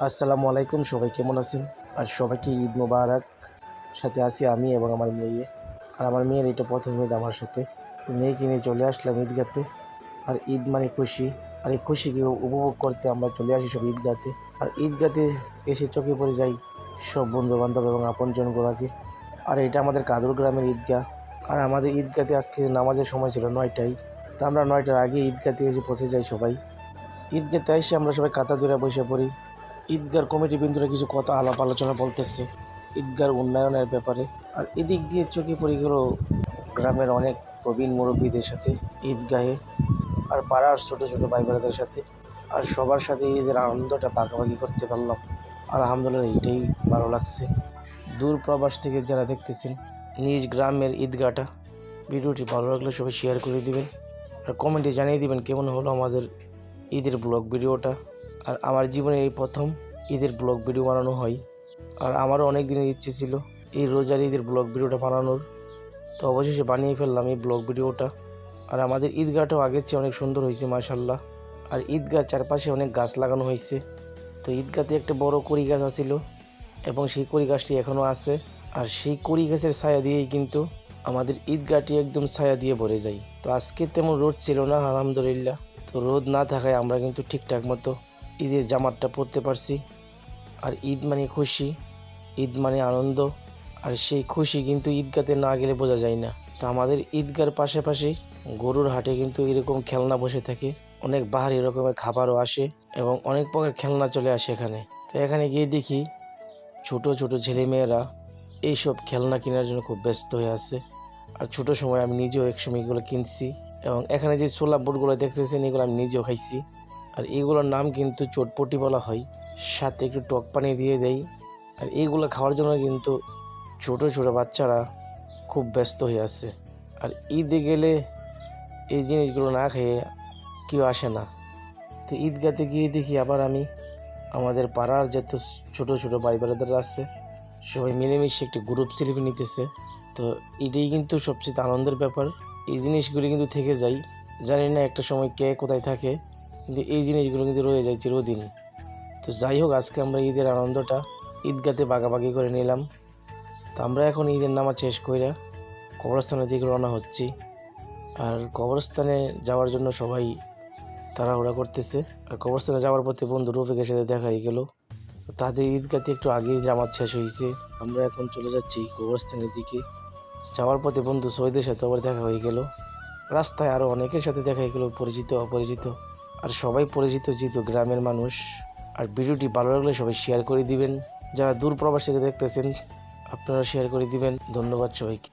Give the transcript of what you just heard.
আসসালামু আলাইকুম, সবাই কেমন আছেন? আর সবাইকে ঈদ মোবারক। সাথে আছি আমি এবং আমার মেয়ে। আর আমার মেয়ের এটা প্রথম ঈদ আমার সাথে। তো মেয়েকে নিয়ে চলে আসলাম ঈদগাতে। আর ঈদ মানে খুশি। আর এই খুশিকে উপভোগ করতে আমরা চলে আসি সব ঈদগাতে। আর ঈদগাতে এসে চোখে পড়ে যাই সব বন্ধু বান্ধব এবং আপনজনগুলোকে। আর এটা আমাদের কাদুর গ্রামের ঈদগাহ। আর আমাদের ঈদগাতে আজকে নামাজের সময় ছিল নয়টায়। তো আমরা নয়টার আগে ঈদগাতে এসে পৌঁছে যাই সবাই। ঈদগাতে এসে আমরা সবাই কাতা দূরে বসে পড়ি। ঈদগার কমিটি বিন্দুরা কিছু কথা আলাপ আলোচনা বলতেছে ঈদগার উন্নয়নের ব্যাপারে। আর এদিক দিয়ে চোখে পড়ে গেল গ্রামের অনেক প্রবীণ মুরব্বীদের সাথে ঈদগাহে আর পাড়ার ছোটো ছোটো ভাই বোনেদের সাথে। আর সবার সাথে ঈদের আনন্দটা ভাগাভাগি করতে পারলাম। আলহামদুলিল্লাহ এইটাই ভালো লাগছে। দূর প্রবাস থেকে যারা দেখতেছেন, নিজ গ্রামের ঈদগাহটা, ভিডিওটি ভালো লাগলে সবাই শেয়ার করে দিবেন। আর কমেন্টে জানিয়ে দিবেন কেমন হলো আমাদের ঈদের ব্লগ ভিডিওটা। আর আমার জীবনে এই প্রথম ঈদের ব্লগ ভিডিও বানানো হয়। আর আমারও অনেক দিনের ইচ্ছে ছিল এই রোজার ঈদের ব্লগ ভিডিওটা বানানোর। তো অবশেষে বানিয়ে ফেললাম এই ব্লগ ভিডিওটা। আর আমাদের ঈদগাহটাও আগের চেয়ে অনেক সুন্দর হয়েছে মাশাল্লাহ আর ঈদগাহ চারপাশে অনেক গাছ লাগানো হয়েছে। তো ঈদগাতে একটা বড় কড়ি গাছ আছিল এবং সেই কড়ি গাছটি এখনও আছে। আর সেই কড়ি গাছের ছায়া দিয়েই কিন্তু আমাদের ঈদগাহটি একদম ছায়া দিয়ে ভরে যায়। তো আজকে তেমন রোদ ছিল না, আলহামদুলিল্লাহ। তো রোদ না থাকায় আমরা কিন্তু ঠিকঠাক মতো ঈদের জামাতটা পরতে পারছি। আর ঈদ মানে খুশি, ঈদ মানে আনন্দ, আর সেই খুশি কিন্তু ঈদগাতে না গেলে বোঝা যায় না। তো আমাদের ঈদগার পাশাপাশি গরুর হাটে কিন্তু এরকম খেলনা বসে থাকে, অনেক বাহারি রকমের খাবারও আসে এবং অনেক প্রকার খেলনা চলে আসে এখানে। তো এখানে গিয়ে দেখি ছোট ছোট ছেলেমেয়েরা এইসব খেলনা কেনার জন্য খুব ব্যস্ত হয়ে আছে। আর ছোট সময় আমি নিজেও একসময় এগুলো কিনছি এবং এখানে যে ছোলা বুটগুলো দেখতেছেন, এগুলো আমি নিজেও খাইছি। আর এগুলোর নাম কিন্তু চটপটি বলা হয়। সাথে একটু টক পানি দিয়ে দেই। আর এইগুলো খাওয়ার জন্য কিন্তু ছোট ছোট বাচ্চারা খুব ব্যস্ত হয়ে আছে। আর ঈদে গেলে এই জিনিসগুলো না খেয়ে কেউ আসে না। তো ঈদগাতে গিয়ে দেখি আবার আমি, আমাদের পাড়ার যত ছোট ছোট ভাই বোনেরা আছে, সবাই মিলেমিশে একটি গ্রুপ সেলফি নিতেছে। তো এটাই কিন্তু সবচেয়ে আনন্দের ব্যাপার। এই জিনিসগুলি কিন্তু থেকে যায়। জানি না একটা সময় কে কোথায় থাকে। কিন্তু এই জিনিসগুলো কিন্তু রয়ে যায় চিরদিন তো যাই হোক, আজকে আমরা ঈদের আনন্দটা ঈদগাতে বাগাবাগি করে নিলাম। তো আমরা এখন ঈদের নামাজ শেষ কইরা কবরস্থানের দিকে রওনা হচ্ছি। আর কবরস্থানে যাওয়ার জন্য সবাই তাড়াহুড়া করতেছে। আর কবরস্থানে যাওয়ার পথে বন্ধু রফিকের সাথে দেখা হয়ে গেল। তো তাদের ঈদগাতে একটু আগেই জামাত শেষ হয়েছে আমরা এখন চলে যাচ্ছি কবরস্থানের দিকে। যাওয়ার পথে বন্ধু সৈদের সাথে আবার দেখা হয়ে গেল। রাস্তায় আরও অনেকের সাথে দেখা হয়ে গেল, পরিচিত, অপরিচিত। আর সবাই পরিচিত যেহেতু গ্রামের মানুষ, আর ভিডিওটি ভালো লাগলে সবাই শেয়ার করে দিবেন। যারা দূর প্রবাস থেকে দেখতেছেন, আপনারা শেয়ার করে দিবেন। ধন্যবাদ সবাইকে।